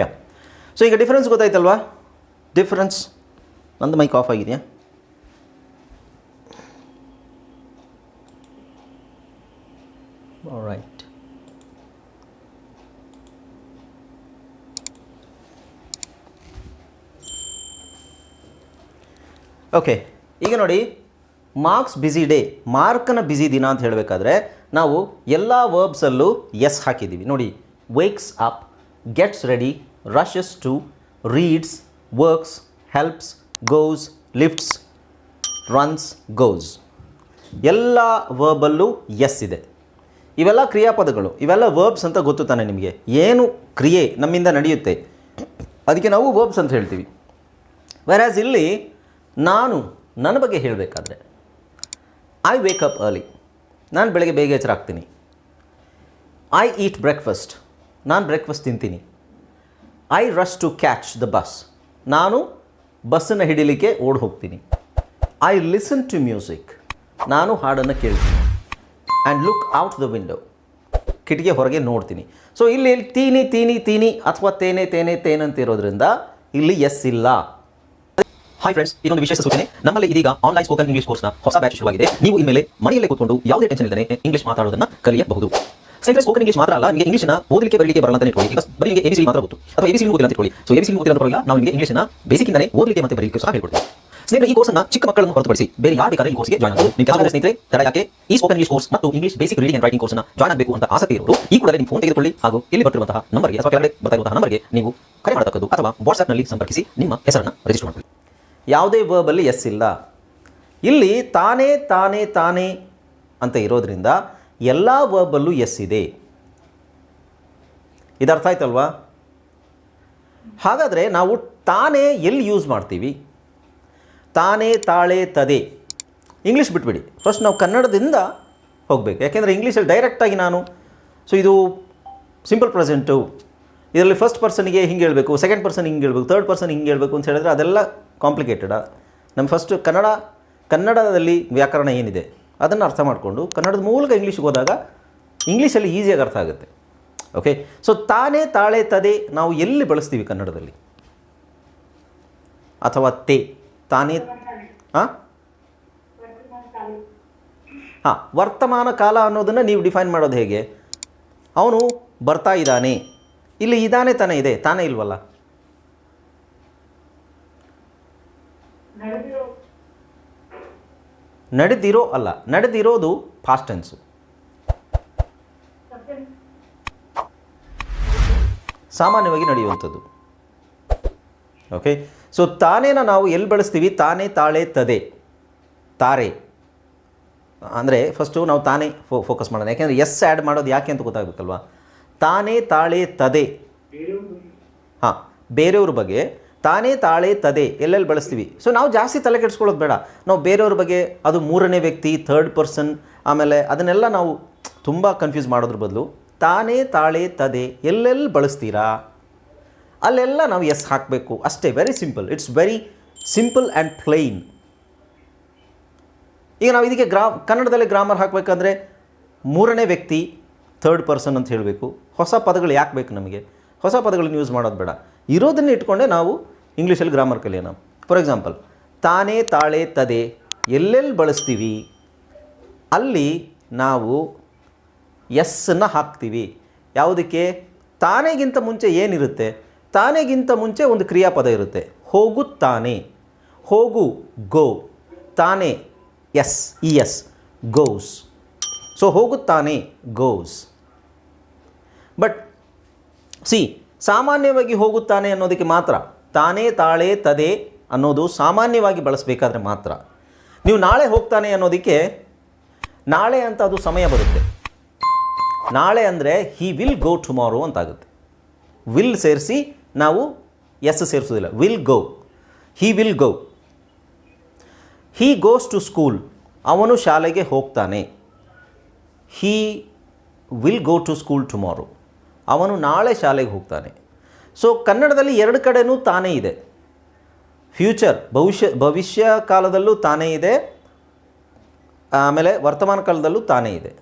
ಯಾ so ಈಗ difference ಗೊತ್ತಾಯ್ತಲ್ವಾ? Difference ನಂದು ಮೈಕ್ ಆಫ್ ಆಗಿದೆಯಾ? ರೈಟ್ ಓಕೆ ಈಗ ನೋಡಿ ಮಾರ್ಕ್ಸ್ ಬ್ಯುಸಿ ಡೇ ಮಾರ್ಕನ ಬ್ಯುಸಿ ದಿನ ಅಂತ ಹೇಳಬೇಕಾದ್ರೆ, ನಾವು ಎಲ್ಲ ವರ್ಬ್ಸಲ್ಲೂ ಎಸ್ ಹಾಕಿದ್ದೀವಿ ನೋಡಿ wakes up gets ready rushes to reads works helps goes lifts runs goes ಎಲ್ಲ ವರ್ಬಲ್ಲೂ ಎಸ್ ಇದೆ. ಇವೆಲ್ಲ ಕ್ರಿಯಾಪದಗಳು. ಇವೆಲ್ಲ ವರ್ಬ್ಸ್ ಅಂತ ಗೊತ್ತು ತಾನೆ ನಿಮಗೆ? ಏನು ಕ್ರಿಯೆ ನಮ್ಮಿಂದ ನಡೆಯುತ್ತೆ? ಅದಕ್ಕೆ ನಾವು ವರ್ಬ್ಸ್ ಅಂತ ಹೇಳ್ತೀವಿ. ವೆರಾಸ್ ಇಲ್ಲಿ ನಾನು, ನನ್ನ ಬಗ್ಗೆ ಹೇಳಬೇಕಾದ್ರೆ ಐ ವೇಕಪ್ ಅರ್ಲಿ ನಾನು ಬೆಳಗ್ಗೆ ಬೇಗ ಎಚ್ಚರಾಗ್ತೀನಿ. ಐ ಈಟ್ ಬ್ರೇಕ್ಫಾಸ್ಟ್ ನಾನು ಬ್ರೇಕ್ಫಾಸ್ಟ್ ತಿಂತೀನಿ. I rush to catch the bus ನಾನು ಬಸ್ಸನ್ನು ಹಿಡಿಲಿಕ್ಕೆ ಓಡ್ ಹೋಗ್ತೀನಿ. ಐ ಲಿಸನ್ ಟು ಮ್ಯೂಸಿಕ್ ನಾನು ಹಾಡನ್ನು ಕೇಳ್ತೀನಿ. And look out the window ಕಿಟಕಿ ಹೊರಗೆ ನೋಡ್ತೀನಿ. ಸೊ ಇಲ್ಲಿ ತೀನಿ ತೀನಿ ತೀನಿ ಅಥವಾ ತೇನೆ ತೇನೆ ತೇನಂತ ಇರೋದ್ರಿಂದ ಇಲ್ಲಿ ಎಸ್ ಇಲ್ಲ. ಹಾಯ್ ಫ್ರೆಂಡ್ಸ್ ಇದೊಂದು ವಿಶೇಷ ಸೂಚನೆ. ನಮ್ಮಲ್ಲಿ ಇದೀಗ ಆನ್ಲೈನ್ ಸ್ಪೋಕನ್ ಇಂಗ್ಲಿಷ್ ಕೋರ್ಸ್ನ ಹೊಸ ಬ್ಯಾಚ್ ಶುರುವಾಗಿದೆ. ನೀವು ಇನ್ಮೇಲೆ ಮನೆಯಲ್ಲೇ ಕೂತ್ಕೊಂಡು ಯಾವುದೇ ಟೆನ್ಷನ್ ಇಲ್ಲದೆ ಇಂಗ್ಲಿಷ್ ಮಾತಾಡೋದನ್ನ ಕಲಿಯಬಹುದು. ಸ್ನೇಹಿತರೆ ಸ್ಪೋಕನ್ ಇಂಗ್ಲಿಷ್ ಮಾತ್ರ ಅಲ್ಲ, ನಿಮಗೆ ಇಂಗ್ಲಿಷ್ನ ಓದಲಿಕ್ಕೆ, ಬರಲಿಕ್ಕೆ ಬರಲ್ಲ ಅಂತ ಇಟ್ಕೊಳ್ಳಿ. ಈಗ ಬರೀ ನಿಮಗೆ ಎಬಿಸಿ ಮಾತ್ರ ಗೊತ್ತು. ಅಥವಾ ಎಬಿಸಿ ಓದಿಲ್ಲ ಅಂತ ಇಟ್ಕೊಳ್ಳಿ. ಸೊ ಎಬಿಸಿ ಅಂತ ಪರವಾಗಿಲ್ಲ ನಾವು ನಿಮಗೆ ಇಂಗ್ಲಿಷ್ನ ಬೇಸಿಕ್ ಇಂದಾನೆ ಓದಲಿಕ್ಕೆ ಮತ್ತೆ ಬರಲಿಕ್ಕೆ ಸಹ ಹೇಳ್ಕೊಡ್ತೀವಿ. ಸ್ನೇಹಿತರೆ, ಈ ಕೋರ್ಸ್ನ ಚಿಕ್ಕ ಮಕ್ಕಳನ್ನು ಹೊರತುಪಡಿಸಿ ಬೇರೆ ಯಾರು ಬೇಕಾದ್ರೆ ಈ ಕೋರ್ಸ್ಗೆ ಜಾಯ್ನ್ ಆಗಬಹುದು ನಿಮ್ಮ ಕೆಲಸ ಸ್ನೇಹಿತರೆ, ತಡ ಯಾಕೆ? ಈ ಸ್ಪೋಕನ್ ಇಂಗ್ಲಿಷ್ ಕೋರ್ಸ್ ಮತ್ತು English basic reading and writing ಕೋರ್ಸ್ನ ಜಾಯ್ನ್ ಆಗಬೇಕು ಅಂತ ಆಸಕ್ತಿ ಇರೋರು, ಈ ಕೂಡಲೇ ನಿಮ್ಮ ಫೋನ್ ತೆಗೆದುಕೊಳ್ಳಿ ಹಾಗೂ ಇಲ್ಲಿ ಬರ್ತಿರುವಂತಹ ನಂಬರ್ಗೆ ಅಥವಾ ಕೆಳಗಡೆ ಬರ್ತಾ ಇರುವಂತಹ ನಂಬರ್ಗೆ ನೀವು ಕರೆ ಮಾಡತಕ್ಕದ್ದು ಅಥವಾ ವಾಟ್ಸ್ಆಪ್ನಲ್ಲಿ ಸಂಪರ್ಕಿಸಿ ನಿಮ್ಮ ಹೆಸರನ್ನು ರಿಜಿಸ್ಟರ್ ಮಾಡಿಕೊಳ್ಳಿ. ಯಾವುದೇ ವರ್ಬಲ್ಲಿ ಎಸ್ ಇಲ್ಲ. ಇಲ್ಲಿ ತಾನೇ ತಾನೇ ತಾನೇ ಅಂತ ಇರೋದ್ರಿಂದ ಎಲ್ಲ ವರ್ಬಲ್ಲೂ ಎಸ್ ಇದೆ. ಇದರ್ಥ ಆಯ್ತಲ್ವಾ? ಹಾಗಾದರೆ ನಾವು ತಾನೇ ಎಲ್ಲಿ ಯೂಸ್ ಮಾಡ್ತೀವಿ? ತಾನೇ ತಾಳೆ ತದೆ. ಇಂಗ್ಲೀಷ್ ಬಿಟ್ಬಿಡಿ. ಫಸ್ಟ್ ನಾವು ಕನ್ನಡದಿಂದ ಹೋಗಬೇಕು. ಯಾಕೆಂದರೆ ಇಂಗ್ಲೀಷಲ್ಲಿ ಡೈರೆಕ್ಟಾಗಿ ನಾನು ಸೊ ಇದು ಸಿಂಪಲ್ ಪ್ರೆಸೆಂಟು ಇದರಲ್ಲಿ ಫಸ್ಟ್ ಪರ್ಸನಿಗೆ ಹಿಂಗೆ ಹೇಳಬೇಕು ಸೆಕೆಂಡ್ ಪರ್ಸನ್ ಹಿಂಗೆ ಹೇಳಬೇಕು ತರ್ಡ್ ಪರ್ಸನ್ ಹಿಂಗೆ ಹೇಳಬೇಕು ಅಂತ ಹೇಳಿದ್ರೆ ಅದೆಲ್ಲ ಕಾಂಪ್ಲಿಕೇಟೆಡ ನಮ್ಮ ಫಸ್ಟ್ ಕನ್ನಡ, ಕನ್ನಡದಲ್ಲಿ ವ್ಯಾಕರಣ ಏನಿದೆ? ಅದನ್ನು ಅರ್ಥ ಮಾಡಿಕೊಂಡು ಕನ್ನಡದ ಮೂಲಕ ಇಂಗ್ಲೀಷ್ಗೆ ಹೋದಾಗ ಇಂಗ್ಲೀಷಲ್ಲಿ ಈಸಿಯಾಗಿ ಅರ್ಥ ಆಗುತ್ತೆ. ಓಕೆ ಸೊ ತಾನೇ ತಾಳೆ ತದೆ ನಾವು ಎಲ್ಲಿ ಬಳಸ್ತೀವಿ ಕನ್ನಡದಲ್ಲಿ? ಅಥವಾ ತೇ, ತಾನೇ ಹಾಂ ಹಾಂ, ವರ್ತಮಾನ ಕಾಲ ಅನ್ನೋದನ್ನು ನೀವು ಡಿಫೈನ್ ಮಾಡೋದು ಹೇಗೆ? ಅವನು ಬರ್ತಾ ಇದ್ದಾನೆ. ಇಲ್ಲಿ ಇದಾನೆ ತಾನೇ ಇದೆ, ತಾನೇ ಇಲ್ವಲ್ಲ? ನಡೆದಿರೋ ಅಲ್ಲ ನಡೆದಿರೋದು ಫಾಸ್ಟ್ ಟೆನ್ಸು ಸಾಮಾನ್ಯವಾಗಿ ನಡೆಯುವಂಥದ್ದು. ಓಕೆ ಸೊ ತಾನೇನ ನಾವು ಎಲ್ಲಿ ಬಳಸ್ತೀವಿ? ತಾನೇ ತಾಳೆ ತದೆ. ತಾರೆ. ಅಂದರೆ ಫಸ್ಟು ನಾವು ತಾನೇ ಫೋ ಫೋಕಸ್ ಮಾಡೋಣ. ಯಾಕೆಂದರೆ ಎಸ್ ಆ್ಯಡ್ ಮಾಡೋದು ಯಾಕೆ ಅಂತ ಗೊತ್ತಾಗಬೇಕಲ್ವಾ? ತಾನೇ ತಾಳೆ ತದೆ. ಹಾಂ ಬೇರೆಯವ್ರ ಬಗ್ಗೆ ತಾನೇ ತಾಳೆ ತದೆ ಎಲ್ಲೆಲ್ಲಿ ಬಳಸ್ತೀವಿ? ಸೊ ನಾವು ಜಾಸ್ತಿ ತಲೆ ಕೆಡಿಸ್ಕೊಳ್ಳೋದು ಬೇಡ. ನಾವು ಬೇರೆಯವ್ರ ಬಗ್ಗೆ ಅದು ಮೂರನೇ ವ್ಯಕ್ತಿ ಥರ್ಡ್ ಪರ್ಸನ್ ಆಮೇಲೆ ಅದನ್ನೆಲ್ಲ ನಾವು ತುಂಬ ಕನ್ಫ್ಯೂಸ್ ಮಾಡೋದ್ರ ಬದಲು ತಾನೇ ತಾಳೆ ತದೆ ಎಲ್ಲೆಲ್ಲಿ ಬಳಸ್ತೀರಾ? ಅಲ್ಲೆಲ್ಲ ನಾವು ಎಸ್ ಹಾಕಬೇಕು. ಅಷ್ಟೇ very simple it's very simple and plain ಈಗ ನಾವು ಇದಕ್ಕೆ ಗ್ರಾ ಕನ್ನಡದಲ್ಲಿ ಗ್ರಾಮರ್ ಹಾಕಬೇಕಂದ್ರೆ ಮೂರನೇ ವ್ಯಕ್ತಿ ಥರ್ಡ್ ಪರ್ಸನ್ ಅಂತ ಹೇಳಬೇಕು. ಹೊಸ ಪದಗಳು ಯಾಕೆ ಬೇಕು ನಮಗೆ? ಹೊಸ ಪದಗಳನ್ನ ಯೂಸ್ ಮಾಡೋದು ಬೇಡ. ಇರೋದನ್ನ ಇಟ್ಕೊಂಡೆ ನಾವು ಇಂಗ್ಲೀಷಲ್ಲಿ ಗ್ರಾಮರ್ ಕಲಿಯೋಣ. ಫಾರ್ ಎಕ್ಸಾಂಪಲ್ ತಾನೇ ತಾಳೆ ತದೆ, ಎಲ್ಲೆಲ್ಲಿ ಬಳಸ್ತೀವಿ? ಅಲ್ಲಿ ನಾವು ಎಸ್ಸನ್ನು ಹಾಕ್ತೀವಿ. ಯಾವುದಕ್ಕೆ? ತಾನೇಗಿಂತ ಮುಂಚೆ ಏನಿರುತ್ತೆ? ತಾನೇಗಿಂತ ಮುಂಚೆ ಒಂದು ಕ್ರಿಯಾಪದ ಇರುತ್ತೆ. ಹೋಗುತ್ತಾನೆ. ಹೋಗು, ಗೋ. ತಾನೆ S, E S, goes. So ಹೋಗುತ್ತಾನೆ, ಗೋಸ್. ಬಟ್ ಸಿ ಸಾಮಾನ್ಯವಾಗಿ ಹೋಗುತ್ತಾನೆ ಅನ್ನೋದಕ್ಕೆ ಮಾತ್ರ ತಾನೇ ತಾಳೆ ತದೆ ಅನ್ನೋದು ಸಾಮಾನ್ಯವಾಗಿ ಬಳಸಬೇಕಾದ್ರೆ ಮಾತ್ರ. ನೀವು ನಾಳೆ ಹೋಗ್ತಾನೆ ಅನ್ನೋದಕ್ಕೆ ನಾಳೆ ಅಂತ ಅದು ಸಮಯ ಬರುತ್ತೆ. ನಾಳೆ ಅಂದರೆ ಹಿ ವಿಲ್ ಗೋ ಟುಮಾರೋ ಅಂತಾಗುತ್ತೆ. ವಿಲ್ ಸೇರಿಸಿ ನಾವು S ಸೇರಿಸೋದಿಲ್ಲ will go he will go he goes to school ಅವನು ಶಾಲೆಗೆ ಹೋಗ್ತಾನೆ. He will go to school tomorrow ಅವನು ನಾಳೆ ಶಾಲೆಗೆ ಹೋಗ್ತಾನೆ. ಸೊ ಕನ್ನಡದಲ್ಲಿ ಎರಡು ಕಡೆನೂ ತಾನೇ ಇದೆ. ಫ್ಯೂಚರ್ ಭವಿಷ್ಯ ಭವಿಷ್ಯ ಕಾಲದಲ್ಲೂ ತಾನೇ ಇದೆ. ಆಮೇಲೆ ವರ್ತಮಾನ ಕಾಲದಲ್ಲೂ ತಾನೇ ಇದೆ.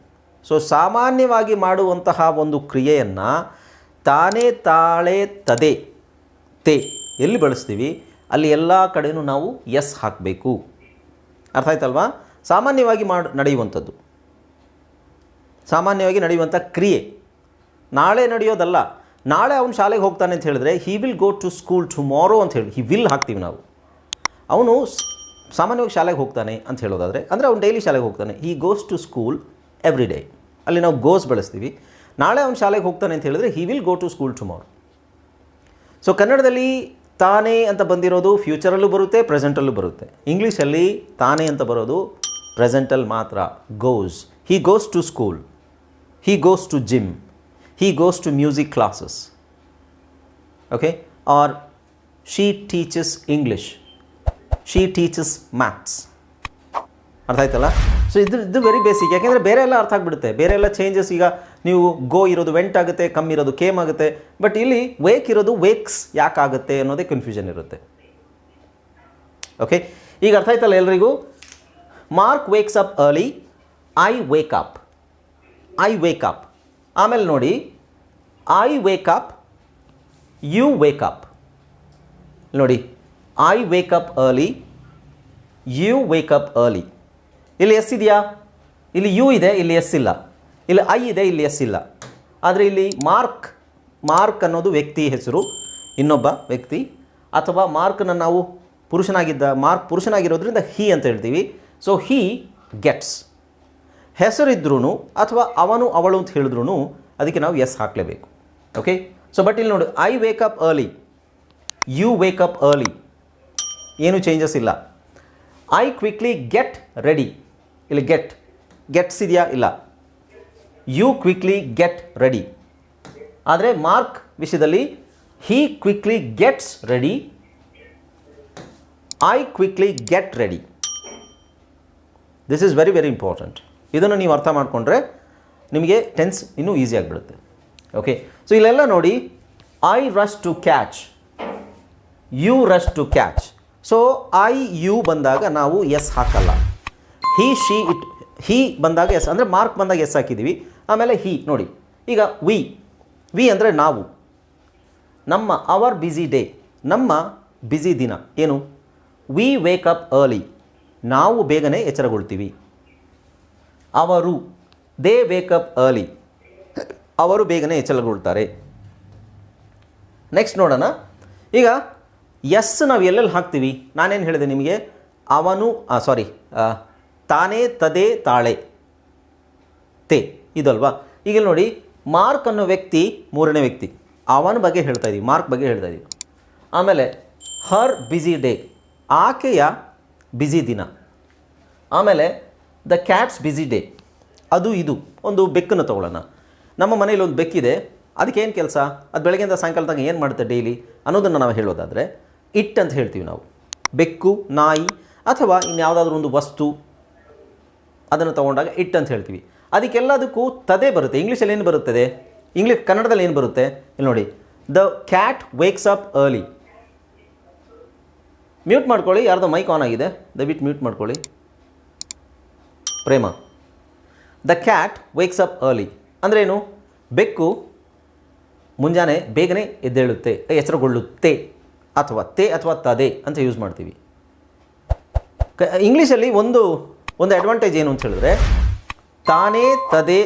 ಸೊ ಸಾಮಾನ್ಯವಾಗಿ ಮಾಡುವಂತಹ ಒಂದು ಕ್ರಿಯೆಯನ್ನು ತಾನೇ ತಾಳೆ ತದೆ, ತೇ ಎಲ್ಲಿ ಬಳಸ್ತೀವಿ? ಅಲ್ಲಿ ಎಲ್ಲ ಕಡೆಯೂ ನಾವು ಎಸ್ ಹಾಕಬೇಕು. ಅರ್ಥ ಆಯ್ತಲ್ವಾ? ಸಾಮಾನ್ಯವಾಗಿ ಮಾಡಿ, ನಡೆಯುವಂಥದ್ದು. ಸಾಮಾನ್ಯವಾಗಿ ನಡೆಯುವಂಥ ಕ್ರಿಯೆ. ನಾಳೆ ನಡೆಯೋದಲ್ಲ. ನಾಳೆ ಅವನು ಶಾಲೆಗೆ ಹೋಗ್ತಾನೆ ಅಂತ ಹೇಳಿದ್ರೆ he will go to school tomorrow ಅಂತ ಹೇಳಿ ಹಿ ವಿಲ್ ಹಾಕ್ತೀವಿ ನಾವು. ಅವನು ಸಾಮಾನ್ಯವಾಗಿ ಶಾಲೆಗೆ ಹೋಗ್ತಾನೆ ಅಂತ ಹೇಳೋದಾದರೆ, ಅಂದರೆ ಅವನು ಡೈಲಿ ಶಾಲೆಗೆ ಹೋಗ್ತಾನೆ. He goes to school every day ಅಲ್ಲಿ ನಾವು ಗೋಸ್ ಬಳಸ್ತೀವಿ. ನಾಳೆ ಅವನು ಶಾಲೆಗೆ ಹೋಗ್ತಾನೆ ಅಂತ ಹೇಳಿದ್ರೆ he will go to school tomorrow so ಕನ್ನಡದಲ್ಲಿ ತಾನೇ ಅಂತ ಬಂದಿರೋದು ಫ್ಯೂಚರಲ್ಲೂ ಬರುತ್ತೆ ಪ್ರೆಸೆಂಟಲ್ಲೂ ಬರುತ್ತೆ. ಇಂಗ್ಲೀಷಲ್ಲಿ ತಾನೇ ಅಂತ ಬರೋದು ಪ್ರೆಸೆಂಟಲ್ಲಿ ಮಾತ್ರ goes he goes to school he goes to gym he goes to music classes okay or she teaches english. She teaches maths ಅರ್ಥ ಆಯ್ತಲ್ಲ ಸೊ ಇದು ಇದು ವೆರಿ ಬೇಸಿಕ್ ಯಾಕೆಂದರೆ ಬೇರೆ ಎಲ್ಲ ಅರ್ಥ ಆಗಿಬಿಡುತ್ತೆ. ಬೇರೆ ಎಲ್ಲ ಚೇಂಜಸ್ ಈಗ ನೀವು ಗೋ ಇರೋದು ವೆಂಟ್ ಆಗುತ್ತೆ ಕಮ್ಮಿ ಇರೋದು ಕೇಮ್ ಆಗುತ್ತೆ. ಬಟ್ ಇಲ್ಲಿ ವೇಕ್ ಇರೋದು ವೇಕ್ಸ್ ಯಾಕಾಗುತ್ತೆ ಅನ್ನೋದೇ ಕನ್ಫ್ಯೂಷನ್ ಇರುತ್ತೆ. ಓಕೆ ಈಗ ಅರ್ಥ ಆಯ್ತಲ್ಲ ಎಲ್ರಿಗೂ? Mark wakes up early I wake up I wake up ಆಮೇಲೆ ನೋಡಿ I wake up you wake up ನೋಡಿ I wake up early you wake up early ಇಲ್ಲಿ ಎಸ್ ಇದೆಯಾ? ಇಲ್ಲಿ ಯು ಇದೆ, ಇಲ್ಲಿ ಎಸ್ ಇಲ್ಲ. ಇಲ್ಲಿ ಐ ಇದೆ, ಇಲ್ಲಿ ಎಸ್ ಇಲ್ಲ. ಆದರೆ ಇಲ್ಲಿ ಮಾರ್ಕ್ ಮಾರ್ಕ್ ಅನ್ನೋದು ವ್ಯಕ್ತಿ ಹೆಸರು, ಇನ್ನೊಬ್ಬ ವ್ಯಕ್ತಿ. ಅಥವಾ ಮಾರ್ಕ್ನ ನಾವು ಪುರುಷನಾಗಿದ್ದ ಮಾರ್ಕ್ ಪುರುಷನಾಗಿರೋದ್ರಿಂದ ಹಿ ಅಂತ ಹೇಳ್ತೀವಿ. ಸೊ ಹಿ ಗೆಟ್ಸ್ ಹೆಸರಿದ್ರೂ ಅಥವಾ ಅವನು ಅವಳು ಅಂತ ಹೇಳಿದ್ರು ಅದಕ್ಕೆ ನಾವು ಎಸ್ ಹಾಕಲೇಬೇಕು. ಓಕೆ ಸೊ ಬಟ್ ಇಲ್ಲಿ ನೋಡಿ I wake up early you wake up early ಏನು ಚೇಂಜಸ್ ಇಲ್ಲ. ಐ ಕ್ವಿಕ್ಲಿ ಗೆಟ್ ರೆಡಿ ಇಲ್ಲಿ ಗೆಟ್ ಗೆಟ್ಸ್ ಇದೆಯಾ? ಇಲ್ಲ. ಯು ಕ್ವಿಕ್ಲಿ ಗೆಟ್ ರೆಡಿ ಆದರೆ ಮಾರ್ಕ್ ವಿಷಯದಲ್ಲಿ he quickly gets ready I quickly get ready this is very very important ಇದನ್ನು ನೀವು ಅರ್ಥ ಮಾಡಿಕೊಂಡ್ರೆ ನಿಮಗೆ ಟೆನ್ಸ್ ಇನ್ನೂ ಈಸಿ ಆಗಿಬಿಡುತ್ತೆ. ಓಕೆ ಸೊ ಇಲ್ಲೆಲ್ಲ ನೋಡಿ I rush to catch you rush to catch so I you ಬಂದಾಗ ನಾವು ಎಸ್ ಹಾಕಲ್ಲ. ಹಿ ಶಿ ಇಟ್ ಹಿ ಬಂದಾಗ ಎಸ್ ಅಂದರೆ ಮಾರ್ಕ್ ಬಂದಾಗ ಎಸ್ ಹಾಕಿದ್ದೀವಿ ಆಮೇಲೆ ಹಿ ನೋಡಿ. ಈಗ ವಿ ವಿ ಅಂದರೆ ನಾವು. ನಮ್ಮ ಅವರ್ ಬ್ಯುಸಿ ಡೇ ನಮ್ಮ ಬ್ಯುಸಿ ದಿನ. ಏನು? ವಿ ವೇಕ್ ಅಪ್ ಅರ್ಲಿ ನಾವು ಬೇಗನೆ ಎಚ್ಚರಗೊಳ್ತೀವಿ. ಅವರು, ದೇ ವೇಕಪ್ ಅರ್ಲಿ. ಅವರು ಬೇಗನೆ ಎಚ್ಚರಗೊಳ್ತಾರೆ ನೆಕ್ಸ್ಟ್ ನೋಡೋಣ. ಈಗ, ಎಸ್ ನಾವು ಎಲ್ಲೆಲ್ಲಿ ಹಾಕ್ತೀವಿ? ನಾನೇನು ಹೇಳಿದೆ ನಿಮಗೆ? ಅವನು ಸಾರಿ ತಾನೇ ತದೇ ತಾಳೆ. ತೇ, ಇದಲ್ವಾ? ಈಗ ನೋಡಿ, ಮಾರ್ಕ್ ಅನ್ನೋ ವ್ಯಕ್ತಿ ಮೂರನೇ ವ್ಯಕ್ತಿ. ಅವನ ಬಗ್ಗೆ ಹೇಳ್ತಾ ಇದ್ದೀವಿ ಮಾರ್ಕ್ ಬಗ್ಗೆ ಹೇಳ್ತಾ ಇದ್ದೀವಿ ಆಮೇಲೆ, ಹರ್ ಬ್ಯುಸಿ ಡೇ. ಆಕೆಯ ಬ್ಯುಸಿ ದಿನ. ಆಮೇಲೆ ದ ಕ್ಯಾಟ್ಸ್ ಬ್ಯುಸಿ ಡೇ ಅದು ಇದು. ಒಂದು ಬೆಕ್ಕನ್ನು ತೊಗೊಳ್ಳೋಣ. ನಮ್ಮ ಮನೇಲಿ ಒಂದು ಬೆಕ್ಕಿದೆ. ಅದಕ್ಕೇನು ಕೆಲಸ? ಅದು ಬೆಳಗ್ಗೆಯಿಂದ ಸಾಯಂಕಾಲ ತನಕ ಏನು ಮಾಡುತ್ತೆ ಡೈಲಿ ಅನ್ನೋದನ್ನು ನಾವು ಹೇಳೋದಾದರೆ, ಇಟ್ ಅಂತ ಹೇಳ್ತೀವಿ ನಾವು. ಬೆಕ್ಕು, ನಾಯಿ, ಅಥವಾ ಇನ್ಯಾವುದಾದ್ರೂ ಒಂದು ವಸ್ತು, ಅದನ್ನು ತೊಗೊಂಡಾಗ ಇಟ್ ಅಂತ ಹೇಳ್ತೀವಿ. ಅದಕ್ಕೆಲ್ಲದಕ್ಕೂ ತದೆ ಬರುತ್ತೆ. ಇಂಗ್ಲೀಷಲ್ಲಿ ಏನು ಬರುತ್ತದೆ? ಇಂಗ್ಲೀಷ್ ಕನ್ನಡದಲ್ಲಿ ಏನು ಬರುತ್ತೆ? ಇಲ್ಲಿ ನೋಡಿ. The cat wakes up early mute ಮಾಡ್ಕೊಳ್ಳಿ. ಯಾರ್ದೋ ಮೈಕ್ ಆನ್ ಆಗಿದೆ. ದಯವಿಟ್ಟು ಮ್ಯೂಟ್ ಮಾಡ್ಕೊಳ್ಳಿ. Prema. The cat wakes up early ಅಂದ್ರೇನು? ಬೆಕ್ಕು ಮುಂಜಾನೆ ಬೇಗನೆ ಎದ್ದೇಳುತ್ತೆ ಎಚ್ಚರಗೊಳ್ಳುತ್ತೆ, ಅಥವಾ ತೇ ಅಥವಾ ತದೆ ಅಂತ ಯೂಸ್ ಮಾಡ್ತೀವಿ. ಕ, ಇಂಗ್ಲೀಷಲ್ಲಿ ಒಂದು ಒಂದು ಅಡ್ವಾಂಟೇಜ್ ಏನು ಅಂತ ಹೇಳಿದ್ರೆ, ತಾನೇ ತದೆ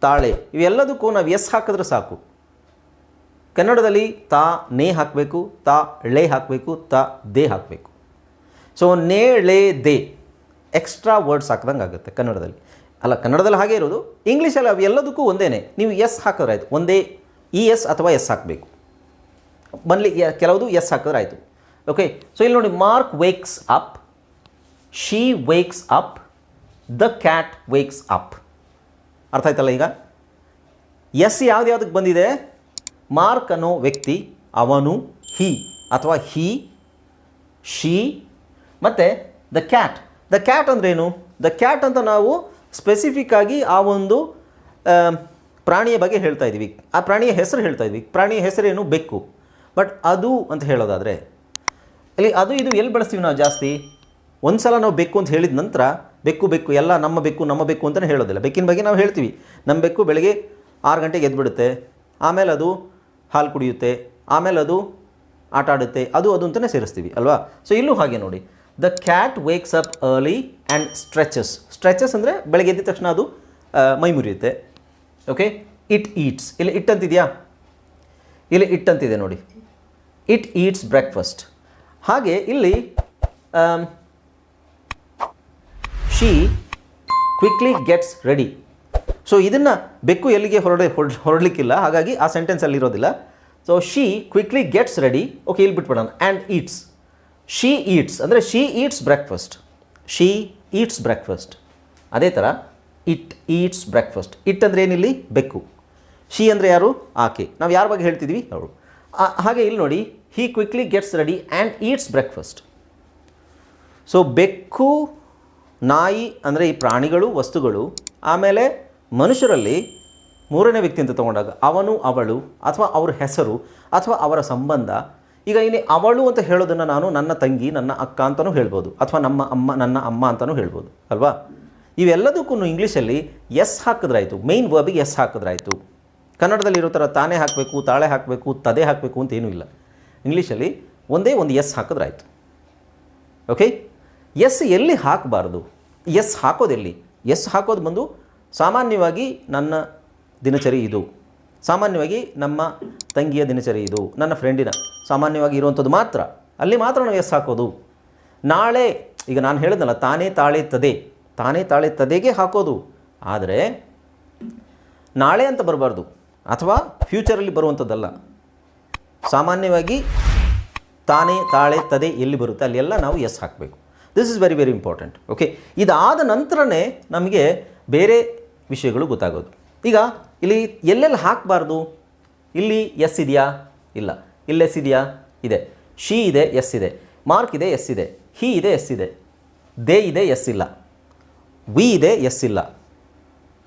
ತಾಳೆ, ಇವೆಲ್ಲದಕ್ಕೂ ನಾವು ಎಸ್ ಹಾಕಿದ್ರೆ ಸಾಕು. ಕನ್ನಡದಲ್ಲಿ ತಾ ನೇ ಹಾಕಬೇಕು, ತಾ ಳೆ ಹಾಕಬೇಕು, ತ ದೇ ಹಾಕಬೇಕು. ಸೊ ನೇ, ಳೆ, ದೇ. ಎಕ್ಸ್ಟ್ರಾ ವರ್ಡ್ಸ್ ಹಾಕ್ದಂಗೆ ಆಗುತ್ತೆ ಕನ್ನಡದಲ್ಲಿ. ಅಲ್ಲ, ಕನ್ನಡದಲ್ಲಿ ಹಾಗೆ ಇರೋದು ಇಂಗ್ಲೀಷಲ್ಲಿ ಅವು ಎಲ್ಲದಕ್ಕೂ ಒಂದೇ ನೀವು ಎಸ್ ಹಾಕಿದ್ರೆ ಆಯಿತು. ಒಂದೇ ಇ ಎಸ್ ಅಥವಾ ಎಸ್ ಹಾಕಬೇಕು. ಬನ್ಲಿ ಕೆಲವುದು ಎಸ್ ಹಾಕಿದ್ರೆ ಆಯಿತು. ಓಕೆ ಸೊ ಇಲ್ಲಿ ನೋಡಿ Mark wakes up she wakes up the cat wakes up ಅರ್ಥ ಆಯ್ತಲ್ಲ ಈಗ? ಎಸ್ ಯಾವ್ದ್ಯಾವ್ದಕ್ಕೆ ಬಂದಿದೆ? ಮಾರ್ಕ್ ಅನ್ನೋ ವ್ಯಕ್ತಿ, ಅವನು ಹಿ ಅಥವಾ ಹಿ ಶಿ ಮತ್ತು ದ ಕ್ಯಾಟ್ ದ ಕ್ಯಾಟ್ ಅಂದ್ರೇನು? ದ ಕ್ಯಾಟ್ ಅಂತ ನಾವು ಸ್ಪೆಸಿಫಿಕ್ ಆಗಿ ಆ ಒಂದು ಪ್ರಾಣಿಯ ಬಗ್ಗೆ ಹೇಳ್ತಾ ಇದ್ದೀವಿ. ಆ ಪ್ರಾಣಿಯ ಹೆಸರು ಹೇಳ್ತಾ ಇದ್ವಿ ಪ್ರಾಣಿಯ ಹೆಸರೇನು? ಬೆಕ್ಕು. ಬಟ್ ಅದು ಅಂತ ಹೇಳೋದಾದರೆ, ಇಲ್ಲಿ ಅದು ಇದು ಎಲ್ಲಿ ಬಳಸ್ತೀವಿ ನಾವು ಜಾಸ್ತಿ? ಒಂದು ಸಲ ನಾವು ಬೆಕ್ಕು ಅಂತ ಹೇಳಿದ ನಂತರ ಬೆಕ್ಕು ಬೆಕ್ಕು, ಎಲ್ಲ ನಮ್ಮ ಬೆಕ್ಕು ನಮ್ಮ ಬೆಕ್ಕು ಅಂತಲೇ ಹೇಳೋದಿಲ್ಲ. ಬೆಕ್ಕಿನ ಬಗ್ಗೆ ನಾವು ಹೇಳ್ತೀವಿ. ನಮ್ಮ ಬೆಕ್ಕು ಬೆಳಗ್ಗೆ ಆರು ಗಂಟೆಗೆ ಎದ್ಬಿಡುತ್ತೆ. ಆಮೇಲೆ ಅದು ಹಾಲು ಕುಡಿಯುತ್ತೆ. ಆಮೇಲೆ ಅದು ಆಟ ಆಡುತ್ತೆ. ಅದು ಅದು ಅಂತಲೇ ಸೇರಿಸ್ತೀವಿ, ಅಲ್ವಾ? ಸೊ ಇಲ್ಲೂ ಹಾಗೆ ನೋಡಿ. The cat wakes up early and stretches stretches ಅಂದರೆ ಬೆಳಗ್ಗೆ ಎದ್ದ ತಕ್ಷಣ ಅದು ಮೈ ಮುರಿಯುತ್ತೆ ಓಕೆ ಇಟ್ ಈಟ್ಸ್ ಇಲ್ಲಿ ಇಟ್ ಅಂತಿದೆಯಾ? ಇಲ್ಲಿ ಇಟ್ ಅಂತಿದೆ ನೋಡಿ. ಇಟ್ ಈಟ್ಸ್ ಬ್ರೇಕ್ಫಾಸ್ಟ್ ಹಾಗೆ ಇಲ್ಲಿ she quickly gets ready so ಇದನ್ನು ಬೆಕ್ಕು ಎಲ್ಲಿಗೆ ಹೊರಡೆ ಹೊರಡ್ಲಿಕ್ಕಿಲ್ಲ. ಹಾಗಾಗಿ ಆ sentence ಅಲ್ಲಿರೋದಿಲ್ಲ so she quickly gets ready okay ಇಲ್ಲಿ ಬಿಟ್ಬಿಡೋಣ. ಆ್ಯಂಡ್ ಈಟ್ಸ್ ಶಿ ಈಟ್ಸ್ ಅಂದರೆ she eats breakfast she eats breakfast ಅದೇ ಥರ ಇಟ್ ಈಟ್ಸ್ ಬ್ರೇಕ್ಫಾಸ್ಟ್ ಇಟ್ ಅಂದರೆ ಏನಿಲ್ಲಿ? ಬೆಕ್ಕು. ಶಿ ಅಂದರೆ ಯಾರು? ಆಕೆ. ನಾವು ಯಾರ ಬಗ್ಗೆ ಹೇಳ್ತಿದ್ವಿ? ಅವಳು ಹಾಗೆ ಇಲ್ಲಿ ನೋಡಿ he quickly gets ready and eats breakfast so ಬೆಕ್ಕು, ನಾಯಿ ಅಂದರೆ ಈ ಪ್ರಾಣಿಗಳು, ವಸ್ತುಗಳು, ಆಮೇಲೆ ಮನುಷ್ಯರಲ್ಲಿ ಮೂರನೇ ವ್ಯಕ್ತಿ ಅಂತ ತಗೊಂಡಾಗ ಅವನು, ಅವಳು, ಅಥವಾ ಅವರ ಹೆಸರು, ಅಥವಾ ಅವರ ಸಂಬಂಧ ಈಗ ಇಲ್ಲಿ ಅವಳು ಅಂತ ಹೇಳೋದನ್ನು ನಾನು ನನ್ನ ತಂಗಿ, ನನ್ನ ಅಕ್ಕ ಅಂತಲೂ ಹೇಳ್ಬೋದು ಅಥವಾ ನಮ್ಮ ಅಮ್ಮ, ನನ್ನ ಅಮ್ಮ ಅಂತಲೂ ಹೇಳ್ಬೋದು, ಅಲ್ವಾ? ಇವೆಲ್ಲದಕ್ಕೂ ಇಂಗ್ಲೀಷಲ್ಲಿ ಎಸ್ ಹಾಕಿದ್ರಾಯಿತು ಮೇಯ್ನ್ ವರ್ಬಿಗೆ ಎಸ್ ಹಾಕಿದ್ರಾಯಿತು. ಕನ್ನಡದಲ್ಲಿ ಇರೋ ಥರ ತಾನೇ ಹಾಕಬೇಕು, ತಾಳೆ ಹಾಕಬೇಕು, ತದೆ ಹಾಕಬೇಕು ಅಂತ ಏನೂ ಇಲ್ಲ. ಇಂಗ್ಲೀಷಲ್ಲಿ ಒಂದೇ ಒಂದು ಎಸ್ ಹಾಕಿದ್ರಾಯಿತು. ಓಕೆ ಎಸ್ ಎಲ್ಲಿ ಹಾಕಬಾರ್ದು? ಎಸ್ ಹಾಕೋದೆಲ್ಲಿ? ಎಸ್ ಹಾಕೋದು ಬಂದು ಸಾಮಾನ್ಯವಾಗಿ ನನ್ನ ದಿನಚರಿ ಇದು. ಸಾಮಾನ್ಯವಾಗಿ ನಮ್ಮ ತಂಗಿಯ ದಿನಚರಿ ಇದು, ನನ್ನ ಫ್ರೆಂಡಿನ ಸಾಮಾನ್ಯವಾಗಿ ಇರುವಂಥದ್ದು ಮಾತ್ರ. ಅಲ್ಲಿ ಮಾತ್ರ ನಾವು ಎಸ್ ಹಾಕೋದು. ನಾಳೆ, ಈಗ ನಾನು ಹೇಳಿದ್ನಲ್ಲ, ತಾನೇ ತಾಳೆ ತದೆ ತಾನೇ ತಾಳೆ ತದೆಗೆ ಹಾಕೋದು. ಆದರೆ, ನಾಳೆ ಅಂತ ಬರಬಾರ್ದು. ಅಥವಾ ಫ್ಯೂಚರಲ್ಲಿ ಬರುವಂಥದ್ದಲ್ಲ. ಸಾಮಾನ್ಯವಾಗಿ ತಾನೇ ತಾಳೆ ತದೆ ಎಲ್ಲಿ ಬರುತ್ತೆ, ಅಲ್ಲೆಲ್ಲ ನಾವು ಎಸ್ ಹಾಕಬೇಕು. This is very very important okay ಇದಾದ ನಂತರನೇ ನಮಗೆ ಬೇರೆ ವಿಷಯಗಳು ಗೊತ್ತಾಗೋದು. ಈಗ ಇಲ್ಲಿ ಎಲ್ಲೆಲ್ಲಿ ಹಾಕಬಾರ್ದು? ಇಲ್ಲಿ ಎಸ್ ಇದೆಯಾ? ಇಲ್ಲ. ಇಲ್ಲಿ ಎಸ್ ಇದೆಯಾ? ಇದೆ. ಶಿ ಇದೆ ಎಸ್ ಇದೆ. ಮಾರ್ಕ್ ಇದೆ ಎಸ್ ಇದೆ. ಹಿ ಇದೆ ಎಸ್ ಇದೆ. ದೇ ಇದೆ ಎಸ್ ಇಲ್ಲ. ವಿ ಇದೆ ಎಸ್ ಇಲ್ಲ.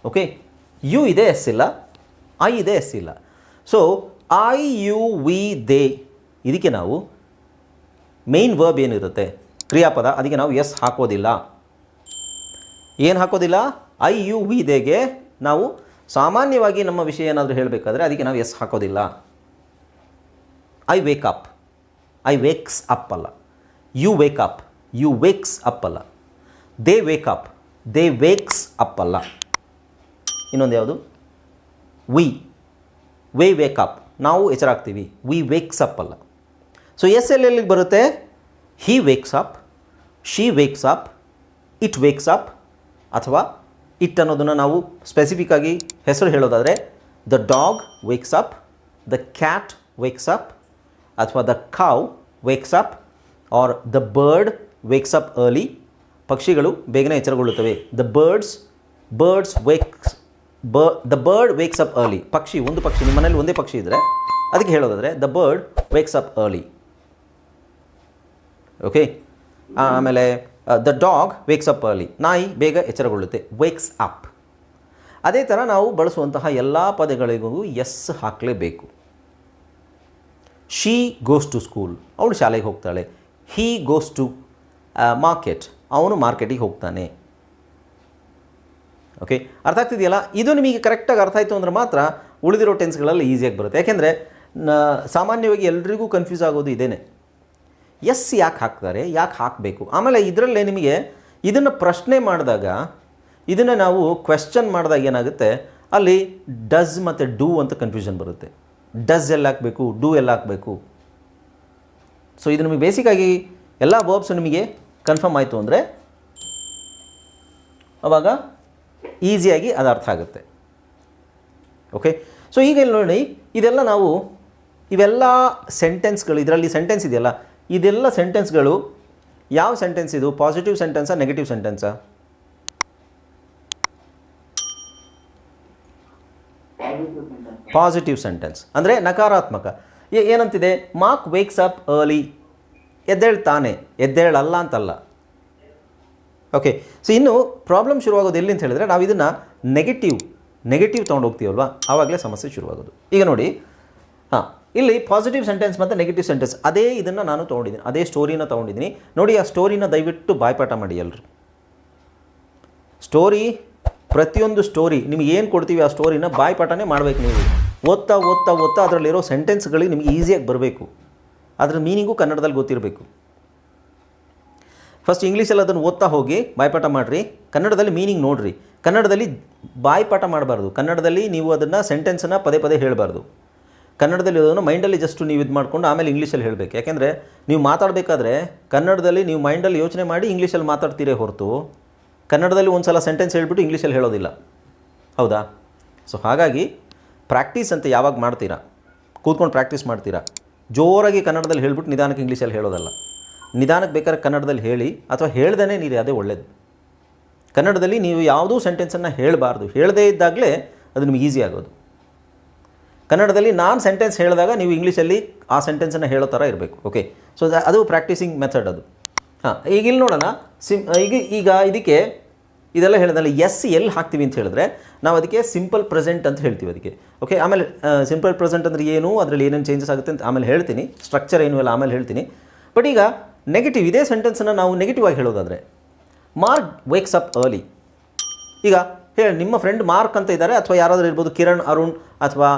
ಓಕೆ ಯು ಇದೆ ಎಸ್ ಇಲ್ಲ. ಐ ಇದೆ ಎಸ್ ಇಲ್ಲ. So I you we they ಇದಕ್ಕೆ ನಾವು ಮೇನ್ ವರ್ಬ್ ಏನಿರುತ್ತೆ? ಕ್ರಿಯಾಪದ. ಅದಕ್ಕೆ ನಾವು ಎಸ್ ಹಾಕೋದಿಲ್ಲ. ಏನು ಹಾಕೋದಿಲ್ಲ? ಐ ಯು ವಿ ದೇಗೆ ನಾವು ಸಾಮಾನ್ಯವಾಗಿ ನಮ್ಮ ವಿಷಯ ಏನಾದರೂ ಹೇಳಬೇಕಾದ್ರೆ ಅದಕ್ಕೆ ನಾವು ಎಸ್ ಹಾಕೋದಿಲ್ಲ. I wake up I wakes up ಅಲ್ಲ. You wake up you wakes up ಅಲ್ಲ. They wake up they wakes up ಅಲ್ಲ. ಇನ್ನೊಂದು ಯಾವುದು? ವಿ ವೇ ವೇಕ್ ಅಪ್ ನಾವು ಎಚ್ಚರಾಗ್ತೀವಿ ವಿ ವೇಕ್ಸ್ ಅಪ್ ಅಲ್ಲ. ಸೊ ಎಸ್ ಎಲ್ ಎಲ್ಲಿಗೆ ಬರುತ್ತೆ? He wakes up she wakes up it wakes up ಅಥವಾ ಇಟ್ ಅನ್ನೋದನ್ನು ನಾವು ಸ್ಪೆಸಿಫಿಕ್ ಆಗಿ ಹೆಸರು ಹೇಳೋದಾದರೆ the dog wakes up the cat wakes up ಅಥವಾ the cow wakes up or the bird wakes up early ಪಕ್ಷಿಗಳು ಬೇಗನೆ ಎಚ್ಚರಗೊಳ್ಳುತ್ತವೆ. ದ ಬರ್ಡ್ಸ್ ಬರ್ಡ್ಸ್ ವೇಕ್ಸ್ ಬ the bird wakes up early ಪಕ್ಷಿ, ಒಂದು ಪಕ್ಷಿ, ನಿಮ್ಮ ಮನೇಲಿ ಒಂದೇ ಪಕ್ಷಿ ಇದ್ದರೆ ಅದಕ್ಕೆ ಹೇಳೋದಾದರೆ the bird wakes up early okay ಆಮೇಲೆ the dog wakes up early ನಾಯಿ ಬೇಗ ಎಚ್ಚರಗೊಳ್ಳುತ್ತೆ. ವೇಕ್ಸ್ ಅಪ್ ಅದೇ ಥರ ನಾವು ಬಳಸುವಂತಹ ಎಲ್ಲ ಪದಗಳಿಗೂ ಎಸ್ ಹಾಕಲೇಬೇಕು. ಶೀ ಗೋಸ್ ಟು ಸ್ಕೂಲ್ ಅವಳು ಶಾಲೆಗೆ ಹೋಗ್ತಾಳೆ. ಹೀ ಗೋಸ್ ಟು ಮಾರ್ಕೆಟ್ ಅವನು ಮಾರ್ಕೆಟಿಗೆ ಹೋಗ್ತಾನೆ. ಓಕೆ ಅರ್ಥ ಆಗ್ತಿದೆಯಲ್ಲ? ಇದು ನಿಮಗೆ ಕರೆಕ್ಟಾಗಿ ಅರ್ಥ ಆಯಿತು ಅಂದರೆ ಮಾತ್ರ ಉಳಿದಿರೋ ಟೆನ್ಸ್ಗಳಲ್ಲಿ ಈಸಿಯಾಗಿ ಬರುತ್ತೆ. ಯಾಕೆಂದರೆ ಸಾಮಾನ್ಯವಾಗಿ ಎಲ್ರಿಗೂ ಕನ್ಫ್ಯೂಸ್ ಆಗೋದು ಇದೇನೆ. ಎಸ್ ಯಾಕೆ ಹಾಕ್ತಾರೆ, ಯಾಕೆ ಹಾಕಬೇಕು? ಆಮೇಲೆ ಇದರಲ್ಲೇ ನಿಮಗೆ ಇದನ್ನು ಪ್ರಶ್ನೆ ಮಾಡಿದಾಗ, ಇದನ್ನು ನಾವು ಕ್ವೆಶ್ಚನ್ ಮಾಡಿದಾಗ ಏನಾಗುತ್ತೆ? ಅಲ್ಲಿ ಡಸ್ ಮತ್ತು ಡೂ ಅಂತ ಕನ್ಫ್ಯೂಷನ್ ಬರುತ್ತೆ. ಡಸ್ ಎಲ್ಲ ಹಾಕಬೇಕು? ಡೂ ಎಲ್ಲ ಹಾಕಬೇಕು? ಸೊ ಇದು ನಿಮಗೆ ಬೇಸಿಕ್ಕಾಗಿ ಎಲ್ಲ ವರ್ಬ್ಸ್ ನಿಮಗೆ ಕನ್ಫರ್ಮ್ ಆಯಿತು ಅಂದರೆ ಅವಾಗ ಈಸಿಯಾಗಿ ಅದು ಅರ್ಥ ಆಗುತ್ತೆ. ಓಕೆ ಸೊ ಈಗ ಇಲ್ಲಿ ನೋಡಿ, ಇದೆಲ್ಲ ನಾವು ಇವೆಲ್ಲ ಸೆಂಟೆನ್ಸ್ಗಳು ಇದರಲ್ಲಿ ಸೆಂಟೆನ್ಸ್ ಇದೆಯಲ್ಲ ಇದೆಲ್ಲ ಸೆಂಟೆನ್ಸ್ಗಳು ಯಾವ ಸೆಂಟೆನ್ಸ್ ಇದು? ಪಾಸಿಟಿವ್ ಸೆಂಟೆನ್ಸಾ ನೆಗೆಟಿವ್ ಸೆಂಟೆನ್ಸಾ ಪಾಸಿಟಿವ್ ಸೆಂಟೆನ್ಸ್ ಅಂದರೆ ನಕಾರಾತ್ಮಕ. ಏನಂತಿದೆ? ಮಾರ್ಕ್ ವೇಕ್ಸ್ ಅಪ್ ಅರ್ಲಿ ಎದ್ದೇಳ್ತಾನೆ ಎದ್ದೇಳಲ್ಲ ಅಂತಲ್ಲ. ಓಕೆ ಸೊ ಇನ್ನು ಪ್ರಾಬ್ಲಮ್ ಶುರುವಾಗೋದು ಎಲ್ಲಿ ಅಂತ ಹೇಳಿದ್ರೆ, ನಾವು ಇದನ್ನು ನೆಗೆಟಿವ್ ನೆಗೆಟಿವ್ ತೊಗೊಂಡು ಹೋಗ್ತೀವಲ್ವಾ? ಆವಾಗಲೇ ಸಮಸ್ಯೆ ಶುರುವಾಗೋದು. ಈಗ ನೋಡಿ. ಹಾಂ. ಇಲ್ಲಿ ಪಾಸಿಟಿವ್ ಸೆಂಟೆನ್ಸ್ ಮತ್ತು ನೆಗೆಟಿವ್ ಸೆಂಟೆನ್ಸ್ ಅದೇ ಇದನ್ನು ನಾನು ತೊಗೊಂಡಿದ್ದೀನಿ. ಅದೇ ಸ್ಟೋರಿನ ತೊಗೊಂಡಿದ್ದೀನಿ. ನೋಡಿ, ಆ ಸ್ಟೋರಿನ ದಯವಿಟ್ಟು ಬಾಯ್ಪಾಠ ಮಾಡಿ ಎಲ್ಲರೂ ಸ್ಟೋರಿ ಪ್ರತಿಯೊಂದು ಸ್ಟೋರಿ ನಿಮಗೆ ಏನು ಕೊಡ್ತೀವಿ ಆ ಸ್ಟೋರಿನ ಬಾಯ್ಪಾಠನೇ ಮಾಡಬೇಕು ನೀವು. ಓದ್ತಾ ಓದ್ತಾ ಓದ್ತಾ ಅದರಲ್ಲಿರೋ ಸೆಂಟೆನ್ಸ್ಗಳಿಗೆ ನಿಮಗೆ ಈಸಿಯಾಗಿ ಬರಬೇಕು. ಅದರ ಮೀನಿಂಗು ಕನ್ನಡದಲ್ಲಿ ಗೊತ್ತಿರಬೇಕು. ಫಸ್ಟ್ ಇಂಗ್ಲೀಷಲ್ಲಿ ಅದನ್ನು ಓದ್ತಾ ಹೋಗಿ ಬಾಯ್ಪಾಠ ಮಾಡಿರಿ. ಕನ್ನಡದಲ್ಲಿ ಮೀನಿಂಗ್ ನೋಡಿರಿ. ಕನ್ನಡದಲ್ಲಿ ಬಾಯ್ಪಾಠ ಮಾಡಬಾರ್ದು. ಕನ್ನಡದಲ್ಲಿ ನೀವು ಅದನ್ನು ಸೆಂಟೆನ್ಸನ್ನು ಪದೇ ಪದೇ ಹೇಳಬಾರ್ದು. ಕನ್ನಡದಲ್ಲಿ ಇರೋದನ್ನು ಮೈಂಡಲ್ಲಿ ಜಸ್ಟ್ ನೀವು ಇದು ಮಾಡ್ಕೊಂಡು ಆಮೇಲೆ ಇಂಗ್ಲೀಷಲ್ಲಿ ಹೇಳಬೇಕು. ಯಾಕೆಂದರೆ ನೀವು ಮಾತಾಡಬೇಕಾದ್ರೆ ಕನ್ನಡದಲ್ಲಿ ನೀವು ಮೈಂಡಲ್ಲಿ ಯೋಚನೆ ಮಾಡಿ ಇಂಗ್ಲೀಷಲ್ಲಿ ಮಾತಾಡ್ತೀರೇ ಹೊರತು ಕನ್ನಡದಲ್ಲಿ ಒಂದು ಸಲ ಸೆಂಟೆನ್ಸ್ ಹೇಳ್ಬಿಟ್ಟು ಇಂಗ್ಲೀಷಲ್ಲಿ ಹೇಳೋದಿಲ್ಲ. ಹೌದಾ? ಸೊ ಹಾಗಾಗಿ ಪ್ರಾಕ್ಟೀಸ್ ಅಂತ ಯಾವಾಗ ಮಾಡ್ತೀರಾ? ಕೂತ್ಕೊಂಡು ಪ್ರಾಕ್ಟೀಸ್ ಮಾಡ್ತೀರಾ? ಜೋರಾಗಿ ಕನ್ನಡದಲ್ಲಿ ಹೇಳ್ಬಿಟ್ಟು ನಿಧಾನಕ್ಕೆ ಇಂಗ್ಲೀಷಲ್ಲಿ ಹೇಳೋದಲ್ಲ. ನಿಧಾನಕ್ಕೆ ಬೇಕಾದ್ರೆ ಕನ್ನಡದಲ್ಲಿ ಹೇಳಿ ಅಥವಾ ಹೇಳ್ದೇ ನೀರಿ, ಅದೇ ಒಳ್ಳೇದು. ಕನ್ನಡದಲ್ಲಿ ನೀವು ಯಾವುದೂ ಸೆಂಟೆನ್ಸನ್ನು ಹೇಳಬಾರ್ದು. ಹೇಳದೇ ಇದ್ದಾಗಲೇ ಅದು ನಿಮ್ಗೆ ಈಸಿ ಆಗೋದು. ಕನ್ನಡದಲ್ಲಿ ನಾನು ಸೆಂಟೆನ್ಸ್ ಹೇಳಿದಾಗ ನೀವು ಇಂಗ್ಲೀಷಲ್ಲಿ ಆ ಸೆಂಟೆನ್ಸನ್ನು ಹೇಳೋ ಥರ ಇರಬೇಕು ಓಕೆ ಸೊ ಅದು ಪ್ರಾಕ್ಟೀಸಿಂಗ್ ಮೆಥಡ್ ಅದು. ಹಾಂ, ಈಗ ಇಲ್ಲಿ ನೋಡೋಣ ಸಿಮ್ ಈಗ ಈಗ ಇದಕ್ಕೆ ಇದೆಲ್ಲ ಹೇಳಿದ್ನಲ್ಲ ಎಸ್ ಎಲ್ಲಿ ಹಾಕ್ತೀವಿ ಅಂತ ಹೇಳಿದ್ರೆ ನಾವು ಅದಕ್ಕೆ ಸಿಂಪಲ್ ಪ್ರೆಸೆಂಟ್ ಅಂತ ಹೇಳ್ತೀವಿ ಅದಕ್ಕೆ ಓಕೆ ಆಮೇಲೆ ಸಿಂಪಲ್ ಪ್ರೆಸೆಂಟ್ ಅಂದರೆ ಏನು, ಅದರಲ್ಲಿ ಏನೇನು ಚೇಂಜಸ್ ಆಗುತ್ತೆ ಅಂತ ಆಮೇಲೆ ಹೇಳ್ತೀನಿ. ಸ್ಟ್ರಕ್ಚರ್ ಏನು ಎಲ್ಲ ಆಮೇಲೆ ಹೇಳ್ತೀನಿ. ಬಟ್ ಈಗ ನೆಗೆಟಿವ್ ಇದೇ ಸೆಂಟೆನ್ಸನ್ನು ನಾವು ನೆಗೆಟಿವ್ ಆಗಿ ಹೇಳೋದಾದರೆ ಮಾರ್ಕ್ ವೇಕ್ಸ್ ಅಪ್ ಅರ್ಲಿ ಈಗ ಹೇಳಿ, ನಿಮ್ಮ ಫ್ರೆಂಡ್ ಮಾರ್ಕ್ ಅಂತ ಇದ್ದಾರೆ, ಅಥವಾ ಯಾರಾದರೂ ಇರ್ಬೋದು ಕಿರಣ್, ಅರುಣ್, ಅಥವಾ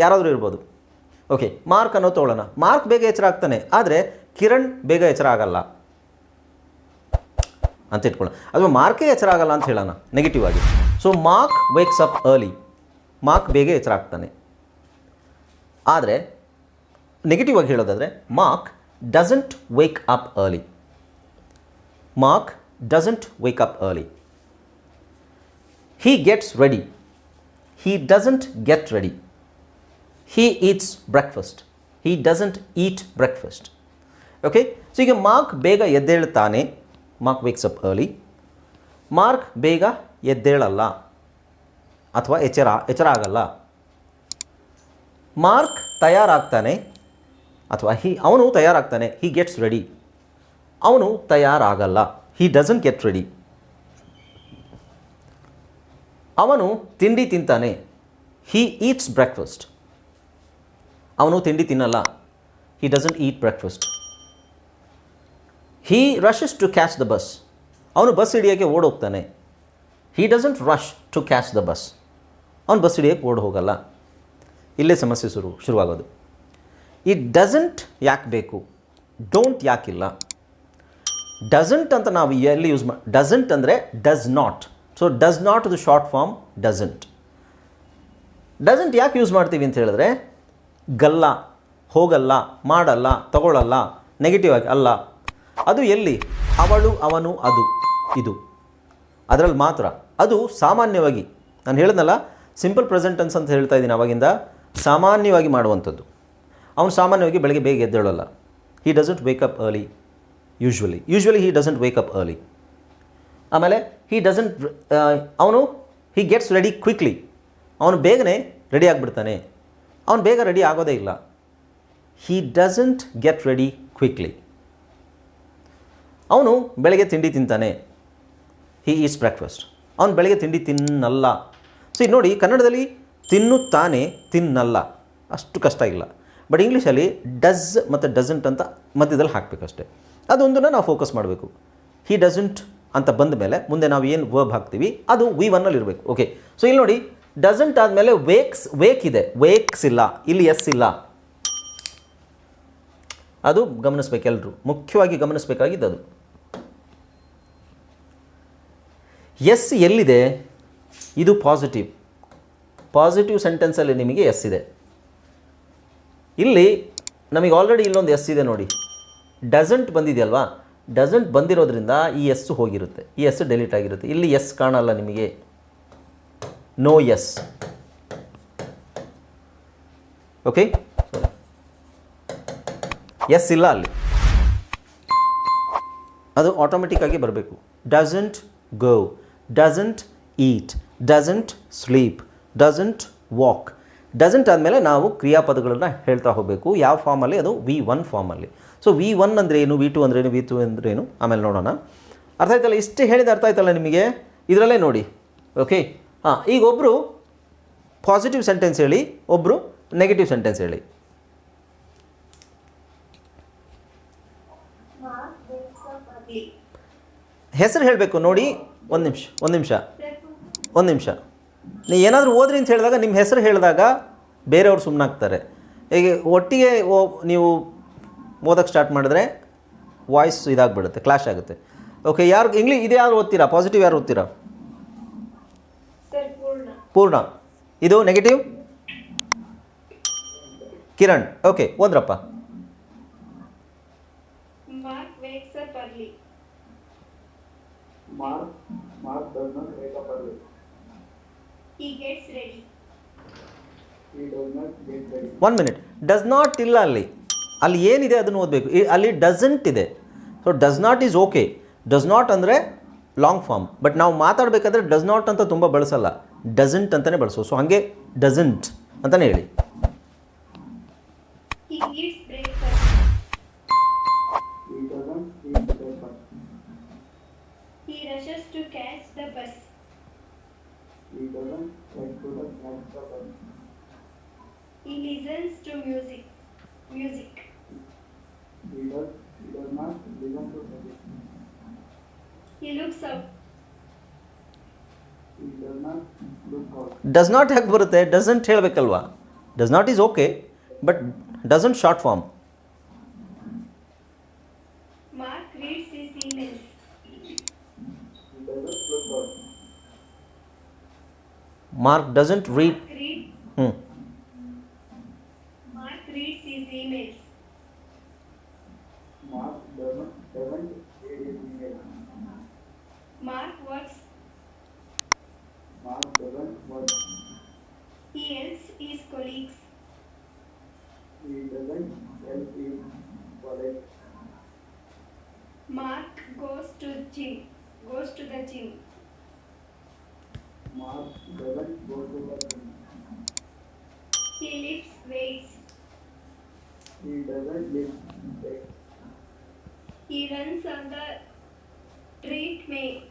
ಯಾರಾದರೂ ಇರ್ಬೋದು. ಓಕೆ ಮಾರ್ಕ್ ಅನ್ನೋ ತೊಗೊಳ್ಳೋಣ ಮಾರ್ಕ್ ಬೇಗ ಎಚ್ಚರ ಆಗ್ತಾನೆ, ಆದರೆ ಕಿರಣ್ ಬೇಗ ಎಚ್ಚರ ಆಗಲ್ಲ. ಅಂತ ಇಟ್ಕೊಳ್ಳೋಣ. ಅಥವಾ ಮಾರ್ಕೇ ಎಚ್ಚರ ಆಗಲ್ಲ ಅಂತ ಹೇಳೋಣ ನೆಗೆಟಿವ್ ಆಗಿ. So Mark wakes up early Mark ಬೇಗ ಎಚ್ಚರ ಆಗ್ತಾನೆ. ಆದರೆ ನೆಗೆಟಿವ್ ಆಗಿ ಹೇಳೋದಾದರೆ Mark doesn't wake up early Mark doesn't wake up early he gets ready he doesn't get ready. He eats breakfast He doesn't eat breakfast okay so ಈಗ Mark ಬೇಗ ಎದ್ದೇಳ್ತಾನೆ. Mark wakes up early Mark ಬೇಗ ಎದ್ದೇಳಲ್ಲ. ಅಥವಾ ಎಚ್ಚರ ಎಚ್ಚರ ಆಗಲ್ಲ. Mark ತಯಾರಾಗ್ತಾನೆ. ಅಥವಾ ಹಿ, ಅವನು ತಯಾರಾಗ್ತಾನೆ. ಹಿ ಗೆಟ್ಸ್ ರೆಡಿ ಅವನು ತಯಾರಾಗಲ್ಲ. ಹಿ ಡಸಂಟ್ ಗೆಟ್ ರೆಡಿ ಅವನು ತಿಂಡಿ ತಿಂತಾನೆ. ಹಿ ಈಟ್ಸ್ ಬ್ರೇಕ್ಫಾಸ್ಟ್ ಅವನು ತಿಂಡಿ ತಿನ್ನಲ್ಲ. He doesn't eat breakfast he rushes to catch the bus ಅವನು ಬಸ್ ಹಿಡಿಯೋಕ್ಕೆ ಓಡೋಗ್ತಾನೆ. He doesn't rush to catch the bus ಅವನು ಬಸ್ ಹಿಡಿಯೋಕ್ಕೆ ಓಡ್ ಹೋಗಲ್ಲ ಇಲ್ಲೇ ಸಮಸ್ಯೆ ಶುರು, ಶುರುವಾಗೋದು. ಈ ಡಸಂಟ್ ಯಾಕೆ ಬೇಕು ಡೋಂಟ್ ಯಾಕಿಲ್ಲ ಡಸಂಟ್ ಅಂತ ನಾವು ಎಲ್ಲಿ ಯೂಸ್ ಮಾ ಡಸಂಟ್ ಅಂದರೆ does not so does not the short form doesn't doesn't ಯಾಕೆ ಯೂಸ್ ಮಾಡ್ತೀವಿ ಅಂತ ಹೇಳಿದ್ರೆ ಗಲ್ಲ, ಹೋಗಲ್ಲ, ಮಾಡಲ್ಲ ತಗೊಳ್ಳಲ್ಲ ನೆಗೆಟಿವ್ ಆಗಿ ಅಲ್ಲ. ಅದು ಎಲ್ಲಿ? ಅವಳು, ಅವನು, ಅದು, ಇದು. ಅದರಲ್ಲಿ ಮಾತ್ರ. ಅದು ಸಾಮಾನ್ಯವಾಗಿ, ನಾನು ಹೇಳಿದ್ನಲ್ಲ ಸಿಂಪಲ್ ಪ್ರೆಸೆಂಟೆನ್ಸ್ ಅಂತ ಹೇಳ್ತಾ ಇದ್ದೀನಿ ಅವಾಗಿಂದ, ಸಾಮಾನ್ಯವಾಗಿ ಮಾಡುವಂಥದ್ದು. ಅವನು ಸಾಮಾನ್ಯವಾಗಿ ಬೆಳಗ್ಗೆ ಬೇಗ ಎದ್ದೇಳಲ್ಲ. He doesn't wake up early usually usually he doesn't wake up early ಆಮೇಲೆ ಹಿ ಡಸಂಟ್ ಅವನು ಹಿ ಗೆಟ್ಸ್ ರೆಡಿ ಕ್ವಿಕ್ಲಿ ಅವನು ಬೇಗನೆ ರೆಡಿ ಆಗಿಬಿಡ್ತಾನೆ. ಅವನು ಬೇಗ ರೆಡಿ ಆಗೋದೇ ಇಲ್ಲ. He doesn't get ready quickly ಅವನು ಬೆಳಗ್ಗೆ ತಿಂಡಿ ತಿಂತಾನೆ. ಹಿ ಈಸ್ ಬ್ರೇಕ್ಫಾಸ್ಟ್ ಅವನು ಬೆಳಗ್ಗೆ ತಿಂಡಿ ತಿನ್ನಲ್ಲ. ಸೊ ಇದು ನೋಡಿ ಕನ್ನಡದಲ್ಲಿ ತಿನ್ನುತ್ತಾನೆ, ತಿನ್ನಲ್ಲ. ಅಷ್ಟು ಕಷ್ಟ ಇಲ್ಲ. ಬಟ್ ಇಂಗ್ಲೀಷಲ್ಲಿ ಡಸ್ ಮತ್ತು ಡಸಂಟ್ ಅಂತ ಮಧ್ಯದಲ್ಲಿ ಹಾಕಬೇಕಷ್ಟೆ. ಅದೊಂದನ್ನು ನಾವು ಫೋಕಸ್ ಮಾಡಬೇಕು. ಹಿ ಡಸಂಟ್ ಅಂತ ಬಂದ ಮೇಲೆ ಮುಂದೆ ನಾವು ಏನು ವರ್ಬ್ ಹಾಕ್ತೀವಿ, ಅದು ವಿ ಒನ್ನಲ್ಲಿ ಇರಬೇಕು ಓಕೆ ಸೊ ಇಲ್ಲಿ ನೋಡಿ ಡಸಂಟ್ ಆದಮೇಲೆ ವೇಕ್ಸ್ ವೇಕ್ ಇದೆ. ವೇಕ್ಸ್ ಇಲ್ಲ. ಇಲ್ಲಿ ಎಸ್ ಇಲ್ಲ. ಅದು ಗಮನಿಸ್ಬೇಕು ಎಲ್ಲರೂ ಮುಖ್ಯವಾಗಿ ಗಮನಿಸಬೇಕಾಗಿದ್ದು ಅದು ಎಸ್ ಎಲ್ಲಿದೆ? ಇದು ಪಾಸಿಟಿವ್ ಪಾಸಿಟಿವ್ ಸೆಂಟೆನ್ಸಲ್ಲಿ ನಿಮಗೆ ಎಸ್ ಇದೆ. ಇಲ್ಲಿ ನಮಗೆ ಆಲ್ರೆಡಿ ಇಲ್ಲೊಂದು ಎಸ್ ಇದೆ ನೋಡಿ. ಡಸಂಟ್ ಬಂದಿದೆಯಲ್ವಾ? ಡಸಂಟ್ ಬಂದಿರೋದ್ರಿಂದ ಈ ಎಸ್ ಹೋಗಿರುತ್ತೆ. ಈ ಎಸ್ ಡೆಲೀಟ್ ಆಗಿರುತ್ತೆ. ಇಲ್ಲಿ ಎಸ್ ಕಾಣಲ್ಲ ನಿಮಗೆ. ನೋ ಎಸ್ ಓಕೆ ಎಸ್ ಇಲ್ಲ ಅಲ್ಲಿ. ಅದು ಆಟೋಮೆಟಿಕ್ಕಾಗಿ ಬರಬೇಕು. Doesn't go doesn't eat doesn't sleep doesn't walk doesn't ಆದಮೇಲೆ ನಾವು ಕ್ರಿಯಾಪದಗಳನ್ನು ಹೇಳ್ತಾ ಹೋಗಬೇಕು. ಯಾವ ಫಾರ್ಮಲ್ಲಿ ಅದು ವಿ ಒನ್ ಫಾರ್ಮಲ್ಲಿ ಸೊ ವಿ ಒನ್ ಅಂದರೆ ಏನು? ವಿ ಟು ಏನು? ವಿ ಟು ಏನು? ಆಮೇಲೆ ನೋಡೋಣ. ಅರ್ಥ ಆಯ್ತಲ್ಲ? ಇಷ್ಟು ಹೇಳಿದ ಅರ್ಥ ಆಯ್ತಲ್ಲ ನಿಮಗೆ? ಇದರಲ್ಲೇ ನೋಡಿ. ಓಕೆ ಹಾಂ, ಈಗ ಒಬ್ಬರು ಪಾಸಿಟಿವ್ ಸೆಂಟೆನ್ಸ್ ಹೇಳಿ ಒಬ್ಬರು ನೆಗೆಟಿವ್ ಸೆಂಟೆನ್ಸ್ ಹೇಳಿ. ಹೆಸರು ಹೇಳಬೇಕು, ನೋಡಿ, ಒಂದು ನಿಮಿಷ ಒಂದು ನಿಮಿಷ ಒಂದು ನಿಮಿಷ. ನೀ ಏನಾದರೂ ಓದ್ರಿ ಅಂತ ಹೇಳಿದಾಗ ನಿಮ್ಮ ಹೆಸರು ಹೇಳಿದಾಗ ಬೇರೆಯವ್ರು ಸುಮ್ಮನಾಗ್ತಾರೆ ಈಗ ಒಟ್ಟಿಗೆ ಓ, ನೀವು ಓದೋಕ್ಕೆ ಸ್ಟಾರ್ಟ್ ಮಾಡಿದ್ರೆ ವಾಯ್ಸ್ ಇದಾಗ್ಬಿಡುತ್ತೆ ಕ್ಲಾಶ್ ಆಗುತ್ತೆ. ಓಕೆ ಯಾರು ಇಂಗ್ಲೀಷ್ ಇದು ಯಾರು ಓದ್ತೀರಾ? ಪಾಸಿಟಿವ್ ಯಾರು ಓದ್ತೀರಾ? Ready ಇದು negative Kiran okay ready. One minute does not ಇಲ್ಲ ಅಲ್ಲಿ ಅಲ್ಲಿ ಏನಿದೆ ಅದನ್ನು ಓದಬೇಕು. ಅಲ್ಲಿ ಡಸಂಟ್ ಇದೆ. So does not is okay does not ಅಂದರೆ ಲಾಂಗ್ ಫಾರ್ಮ್ ಬಟ್ ನಾವು ಮಾತಾಡಬೇಕಾದ್ರೆ ಡಸ್ ನಾಟ್ ಅಂತ ತುಂಬ ಬಳಸಲ್ಲ. ಡಸಂಟ್ ಅಂತಲೇ ಬಳಸು. ಸೊ ಹಾಗೆ ಡಸಂಟ್ ಅಂತಲೇ ಹೇಳಿ. ಡಸ್ ನಾಟ್ ಯಾಕೆ ಬರುತ್ತೆ doesn't ಹೇಳಬೇಕಲ್ವಾ does not is okay but doesn't short form mark reads his emails. He doesn't look out. Mark doesn't read mark read ಹ್ಞೂ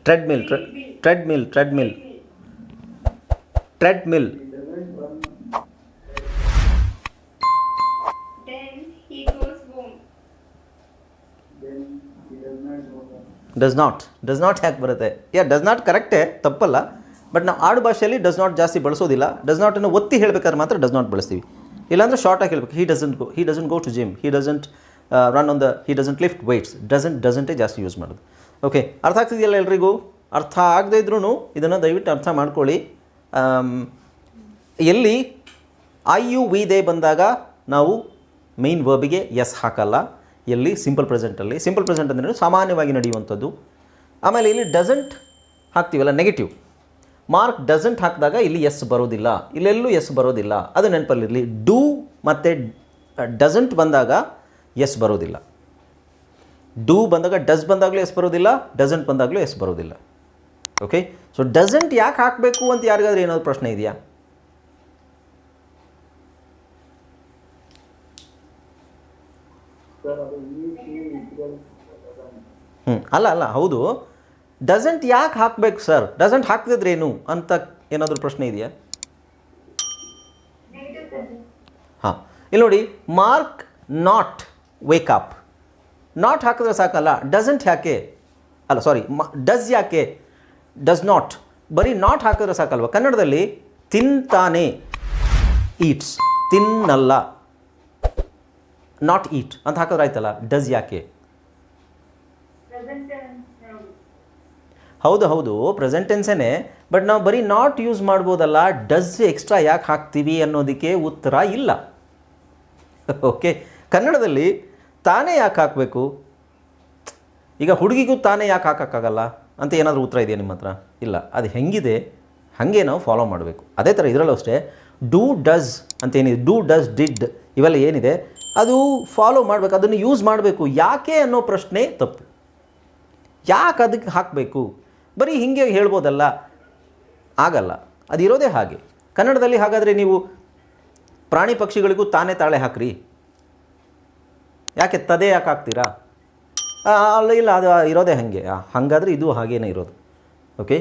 treadmill treadmill treadmill treadmill treadmill. Does not does not hack ಬರುತ್ತೆ? ಯಾ does not ಕರೆಕ್ಟೇ ತಪ್ಪಲ್ಲ. But ನಾವು ಆಡು ಭಾಷೆಯಲ್ಲಿ does not ಜಾಸ್ತಿ ಬಳಸೋದಿಲ್ಲ. Does ನಾಟನ್ನು ಒತ್ತಿ ಹೇಳ್ಬೇಕಾದ್ರೆ ಮಾತ್ರ ಡಸ್ ನಾಟ್ ಬಳಸ್ತೀವಿ. ಇಲ್ಲಾಂದರೆ ಶಾರ್ಟಾಗಿ ಹೇಳ್ಬೇಕು. He doesn't go he doesn't go to gym he doesn't run on the he doesn't lift weights doesn't ಡಸಂಟೇ ಜಾಸ್ತಿ ಯೂಸ್ ಮಾಡೋದು. ಓಕೆ ಅರ್ಥ ಆಗ್ತಿದೆಯಲ್ಲ ಎಲ್ರಿಗೂ? ಅರ್ಥ ಆಗದೇ ಇದ್ರೂ ಇದನ್ನು ದಯವಿಟ್ಟು ಅರ್ಥ ಮಾಡ್ಕೊಳ್ಳಿ. ಎಲ್ಲಿ ಐ ಯು ವಿ ದೇ ಬಂದಾಗ ನಾವು ಮೇನ್ ವರ್ಬಿಗೆ ಎಸ್ ಹಾಕಲ್ಲ. ಎಲ್ಲಿ? ಸಿಂಪಲ್ ಪ್ರೆಸೆಂಟಲ್ಲಿ ಸಿಂಪಲ್ ಪ್ರೆಸೆಂಟ್ ಅಂದರೆ ಸಾಮಾನ್ಯವಾಗಿ ನಡೆಯುವಂಥದ್ದು. ಆಮೇಲೆ ಇಲ್ಲಿ ಡಸಂಟ್ ಹಾಕ್ತೀವಲ್ಲ ನೆಗೆಟಿವ್ ಮಾರ್ಕ್ ಡಸಂಟ್ ಹಾಕಿದಾಗ ಇಲ್ಲಿ ಎಸ್ ಬರೋದಿಲ್ಲ. ಇಲ್ಲೆಲ್ಲೂ ಎಸ್ ಬರೋದಿಲ್ಲ. ಅದು ನೆನಪಲ್ಲಿರಲಿ. ಡೂ ಮತ್ತು ಡಸಂಟ್ ಬಂದಾಗ ಎಸ್ ಬರೋದಿಲ್ಲ. ಡೂ ಬಂದಾಗ ಡಸ್ ಬಂದಾಗಲೂ ಎಸ್ ಬರೋದಿಲ್ಲ ಡಸಂಟ್ ಬಂದಾಗಲೂ ಎಸ್ ಬರೋದಿಲ್ಲ. ಓಕೆ ಸೊ ಡಸಂಟ್ ಯಾಕೆ ಹಾಕಬೇಕು ಅಂತ ಯಾರಿಗಾದ್ರೂ ಏನಾದರೂ ಪ್ರಶ್ನೆ ಇದೆಯಾ? ಹ್ಞೂ ಅಲ್ಲ ಅಲ್ಲ ಹೌದು. ಡಸಂಟ್ ಯಾಕೆ ಹಾಕಬೇಕು ಸರ್ ಡಸಂಟ್ ಹಾಕ್ತಿದ್ರೇನು ಅಂತ ಏನಾದರೂ ಪ್ರಶ್ನೆ ಇದೆಯಾ? ಹಾಂ. ಇಲ್ಲಿ ನೋಡಿ ಮಾರ್ಕ್ ನಾಟ್ ವೇಕಪ್ ನಾಟ್ ಹಾಕಿದ್ರೆ ಸಾಕಲ್ಲ ಡಸಂಟ್ ಯಾಕೆ? ಅಲ್ಲ ಸಾರಿ ಮ ಡಸ್ ಯಾಕೆ? ಡಸ್ ನಾಟ್ ಬರೀ ನಾಟ್ ಹಾಕಿದ್ರೆ ಸಾಕಲ್ವ? ಕನ್ನಡದಲ್ಲಿ ತಿಂತಾನೆ ಈಟ್ಸ್ ತಿನ್ನಲ್ಲ. ನಾಟ್ ಈಟ್ ಅಂತ ಹಾಕಿದ್ರೆ ಆಯ್ತಲ್ಲ ಡಸ್ ಯಾಕೆ? ಹೌದು. ಹೌದು ಪ್ರೆಸೆಂಟೆನ್ಸೇನೆ ಬಟ್ ನಾವು ಬರೀ ನಾಟ್ ಯೂಸ್ ಮಾಡ್ಬೋದಲ್ಲ ಡಸ್ ಎಕ್ಸ್ಟ್ರಾ ಯಾಕೆ ಹಾಕ್ತೀವಿ ಅನ್ನೋದಕ್ಕೆ ಉತ್ತರ ಇಲ್ಲ. ಓಕೆ ಕನ್ನಡದಲ್ಲಿ ತಾನೇ ಯಾಕೆ ಹಾಕಬೇಕು? ಈಗ ಹುಡುಗಿಗೂ ತಾನೇ ಯಾಕೆ ಹಾಕೋಕ್ಕಾಗಲ್ಲ? ಅಂತ ಏನಾದರೂ ಉತ್ತರ ಇದೆಯಾ ನಿಮ್ಮ ಹತ್ರ? ಇಲ್ಲ, ಅದು ಹೆಂಗಿದೆ? ಹಾಗೆ ನಾವು ಫಾಲೋ ಮಾಡಬೇಕು. ಅದೇ ಥರ ಇದರಲ್ಲೂ ಅಷ್ಟೇ ಡೂ ಡಸ್ ಅಂತ ಏನಿದೆ ಡೂ ಡಸ್ ಡಿಡ್ ಇವೆಲ್ಲ ಏನಿದೆ, ಅದು ಫಾಲೋ ಮಾಡಬೇಕು, ಅದನ್ನು ಯೂಸ್ ಮಾಡಬೇಕು. ಯಾಕೆ ಅನ್ನೋ ಪ್ರಶ್ನೆ ತಪ್ಪು. ಯಾಕೆ ಅದಕ್ಕೆ ಹಾಕಬೇಕು? ಬರೀ ಹಿಂಗೆ ಹೇಳ್ಬೋದಲ್ಲ. ಆಗಲ್ಲ. ಅದಿರೋದೇ ಹಾಗೆ. ಕನ್ನಡದಲ್ಲಿ ಹಾಗಾದರೆ ನೀವು ಪ್ರಾಣಿ ಪಕ್ಷಿಗಳಿಗೂ ತಾನೇ ತಾಳೆ ಹಾಕ್ರಿ. ಯಾಕೆ ತದೆ ಯಾಕೆ ಆಗ್ತೀರಾ ಅಲ್ಲ, ಇಲ್ಲ, ಅದು ಇರೋದೇ ಹಾಗೆ. ಹಾಗಾದರೆ ಇದು ಹಾಗೇನೇ ಇರೋದು. ಓಕೆ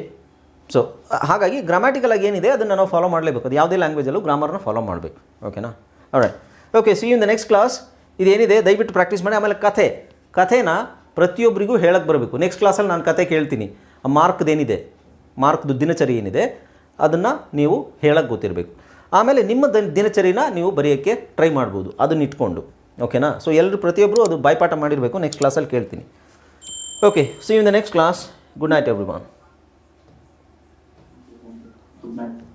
ಸೊ ಹಾಗಾಗಿ ಗ್ರಾಮ್ಯಾಟಿಕಲ್ ಆಗಿ ಏನಿದೆ ಅದನ್ನು ನಾವು ಫಾಲೋ ಮಾಡಲೇಬೇಕು. ಅದು ಯಾವುದೇ ಲ್ಯಾಂಗ್ವೇಜಲ್ಲೂ ಗ್ರಾಮರ್ನ ಫಾಲೋ ಮಾಡಬೇಕು. ಓಕೆನಾ right okay see in the next class ಇದೇನಿದೆ? ದಯವಿಟ್ಟು ಪ್ರಾಕ್ಟೀಸ್ ಮಾಡಿ. ಆಮೇಲೆ ಕಥೆ. ಕಥೆನ ಪ್ರತಿಯೊಬ್ಬರಿಗೂ ಹೇಳಕ್ಕೆ ಬರಬೇಕು. ನೆಕ್ಸ್ಟ್ ಕ್ಲಾಸಲ್ಲಿ ನಾನು ಕತೆ ಕೇಳ್ತೀನಿ. ಆ ಮಾರ್ಕ್ದೇನಿದೆ ಮಾರ್ಕ್ದು ದಿನಚರಿ ಏನಿದೆ? ಅದನ್ನು ನೀವು ಹೇಳಕ್ಕೆ ಗೊತ್ತಿರಬೇಕು. ಆಮೇಲೆ ನಿಮ್ಮ ದಿನ, ದಿನಚರಿನ ನೀವು ಬರೆಯೋಕ್ಕೆ ಟ್ರೈ ಮಾಡ್ಬೋದು. ಅದನ್ನ ಇಟ್ಕೊಂಡು. ಓಕೆನಾ ಸೊ ಎಲ್ಲರೂ ಪ್ರತಿಯೊಬ್ಬರು ಅದು ಬಾಯ್ಪಾಠ ಮಾಡಿರಬೇಕು. ನೆಕ್ಸ್ಟ್ ಕ್ಲಾಸಲ್ಲಿ ಕೇಳ್ತೀನಿ. Okay see in the next class good night every night.